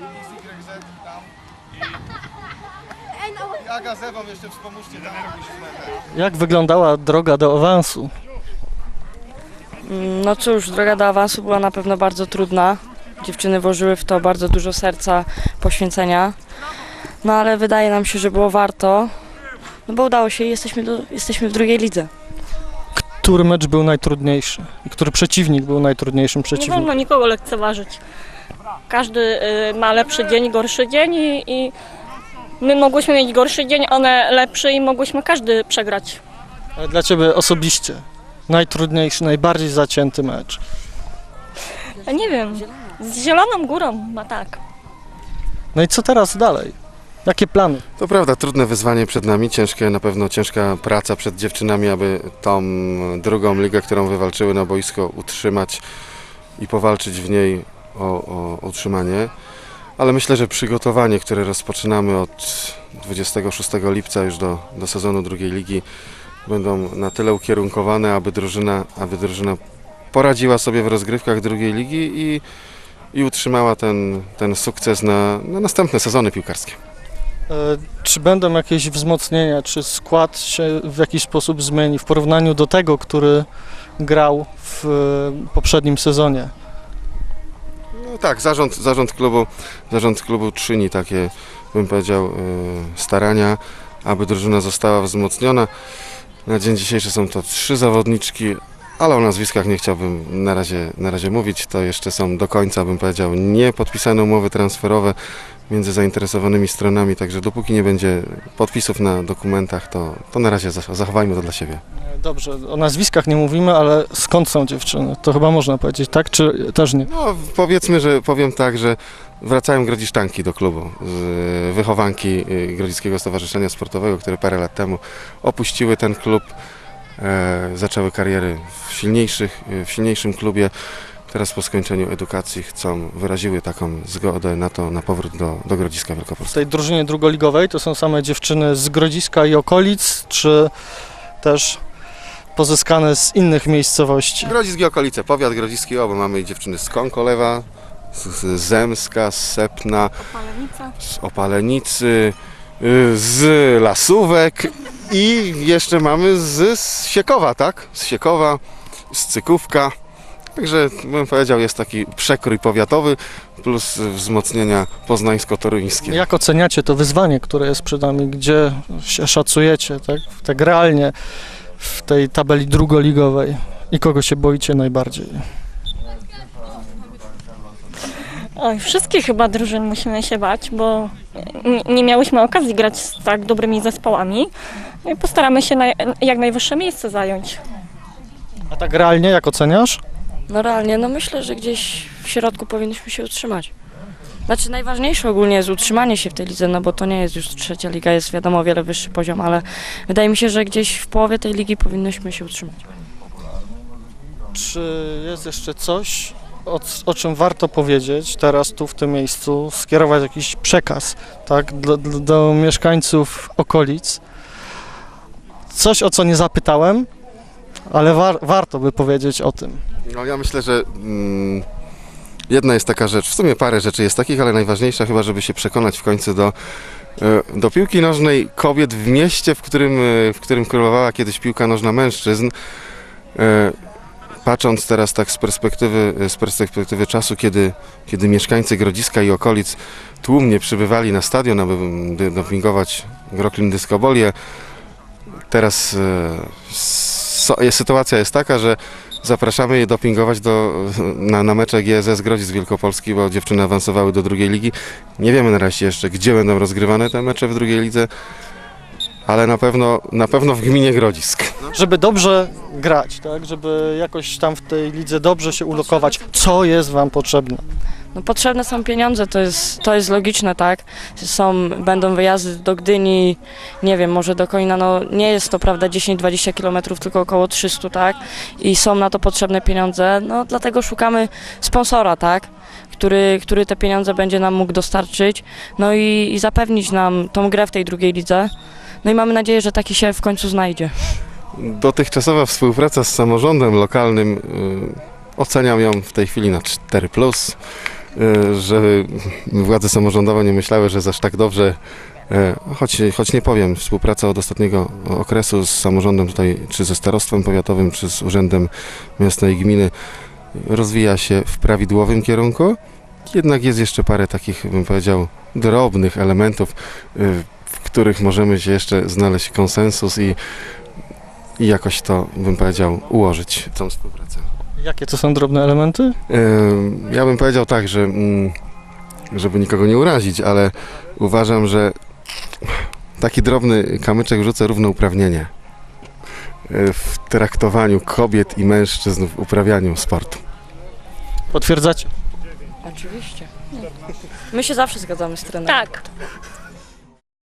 XYZ tam. I Aga z Ewą jeszcze wspomóżcie tam metę. Jak wyglądała droga do awansu? Mm, No cóż, droga do awansu była na pewno bardzo trudna. Dziewczyny włożyły w to bardzo dużo serca, poświęcenia. No ale wydaje nam się, że było warto. No bo udało się i jesteśmy, do, jesteśmy w drugiej lidze. Który mecz był najtrudniejszy? I który przeciwnik był najtrudniejszym Nie przeciwnikiem? wolno nikogo lekceważyć. Każdy y, ma lepszy dzień, gorszy dzień i, i my mogłyśmy mieć gorszy dzień, one lepszy i mogłyśmy każdy przegrać. Ale dla Ciebie osobiście najtrudniejszy, najbardziej zacięty mecz. Ja nie wiem, z Zieloną Górą ma tak. No i co teraz dalej? Jakie plany? To prawda, trudne wyzwanie przed nami, ciężkie, na pewno ciężka praca przed dziewczynami, aby tą drugą ligę, którą wywalczyły na boisko, utrzymać i powalczyć w niej o, o utrzymanie. Ale myślę, że przygotowanie, które rozpoczynamy od 26 lipca już do, do sezonu drugiej ligi, będą na tyle ukierunkowane, aby drużyna, aby drużyna poradziła sobie w rozgrywkach drugiej ligi i, i utrzymała ten, ten sukces na, na następne sezony piłkarskie. E, Czy będą jakieś wzmocnienia? Czy skład się w jakiś sposób zmieni w porównaniu do tego, który grał w poprzednim sezonie? No tak, zarząd, zarząd, klubu, zarząd klubu czyni takie, bym powiedział, e, starania, aby drużyna została wzmocniona. Na dzień dzisiejszy są to trzy zawodniczki, ale o nazwiskach nie chciałbym na razie, na razie mówić. To jeszcze są do końca, bym powiedział, nie podpisane umowy transferowe między zainteresowanymi stronami, także dopóki nie będzie podpisów na dokumentach, to, to na razie zach- zachowajmy to dla siebie. E, Dobrze, o nazwiskach nie mówimy, ale skąd są dziewczyny? To chyba można powiedzieć, tak? Czy też nie? No, powiedzmy, że powiem tak, że wracają grodziszczanki do klubu. z- Wychowanki y, Grodziskiego Stowarzyszenia Sportowego, które parę lat temu opuściły ten klub, e, zaczęły kariery w, silniejszych, y, w silniejszym klubie. Teraz po skończeniu edukacji chcą, wyraziły taką zgodę na to, na powrót do, do Grodziska W Wielkopolskiego. tej drużynie drugoligowej to są same dziewczyny z Grodziska i okolic, czy też pozyskane z innych miejscowości? Grodzisk i okolice, powiat grodziski, o, bo mamy dziewczyny z Konkolewa, z, Zemska, z Sepna, z Opalenicy, z Lasówek i jeszcze mamy z, z Siekowa, tak? Z Siekowa, z Cykówka. Także bym powiedział, jest taki przekrój powiatowy plus wzmocnienia poznańsko-toruńskie. Jak oceniacie to wyzwanie, które jest przed nami? Gdzie się szacujecie, tak? Tak realnie w tej tabeli drugoligowej i kogo się boicie najbardziej? Oj, wszystkich chyba drużyn musimy się bać, bo nie, nie miałyśmy okazji grać z tak dobrymi zespołami. No i postaramy się na, jak najwyższe miejsce zająć. A tak realnie, jak oceniasz? No realnie, no myślę, że gdzieś w środku powinniśmy się utrzymać. Znaczy najważniejsze ogólnie jest utrzymanie się w tej lidze, no bo to nie jest już trzecia liga, jest wiadomo o wiele wyższy poziom, ale wydaje mi się, że gdzieś w połowie tej ligi powinnyśmy się utrzymać. Czy jest jeszcze coś, o, o czym warto powiedzieć teraz tu w tym miejscu, skierować jakiś przekaz tak, do, do, do mieszkańców okolic? Coś, o co nie zapytałem, ale war, warto by powiedzieć o tym. No ja myślę, że mm, jedna jest taka rzecz, w sumie parę rzeczy jest takich, ale najważniejsza chyba, żeby się przekonać w końcu do, e, do piłki nożnej kobiet w mieście, w którym, e, w którym królowała kiedyś piłka nożna mężczyzn. E, Patrząc teraz tak z perspektywy, z perspektywy czasu, kiedy, kiedy mieszkańcy Grodziska i okolic tłumnie przybywali na stadion, aby by dopingować Groklin Dyskobolię, teraz e, sytuacja jest taka, że Zapraszamy je dopingować do, na, na mecze GSS Grodzisk Wielkopolski, bo dziewczyny awansowały do drugiej ligi. Nie wiemy na razie jeszcze, gdzie będą rozgrywane te mecze w drugiej lidze, ale na pewno, na pewno w gminie Grodzisk. Żeby dobrze grać, tak, żeby jakoś tam w tej lidze dobrze się ulokować, co jest Wam potrzebne? No potrzebne są pieniądze, to jest, to jest logiczne, tak? Są, będą wyjazdy do Gdyni, nie wiem, może do Konina, no nie jest to prawda 10-20 km, tylko około 300, tak? I są na to potrzebne pieniądze, no dlatego szukamy sponsora, tak? Który, który te pieniądze będzie nam mógł dostarczyć, no i, i zapewnić nam tą grę w tej drugiej lidze. No i mamy nadzieję, że taki się w końcu znajdzie. Dotychczasowa współpraca z samorządem lokalnym y, oceniam ją w tej chwili na 4. e, żeby władze samorządowe nie myślały, że aż tak dobrze, e, choć, choć nie powiem, współpraca od ostatniego okresu z samorządem tutaj, czy ze starostwem powiatowym, czy z urzędem miasta i gminy rozwija się w prawidłowym kierunku. Jednak jest jeszcze parę takich, bym powiedział, drobnych elementów, y, w których możemy się jeszcze znaleźć konsensus i, i jakoś to, bym powiedział, ułożyć tą współpracę. Jakie to są drobne elementy? Ja bym powiedział tak, że mm, żeby nikogo nie urazić, ale uważam, że taki drobny kamyczek rzuca równouprawnienie y, w traktowaniu kobiet i mężczyzn w uprawianiu sportu. Potwierdzacie? Oczywiście. My się zawsze zgadzamy z trenerem. Tak.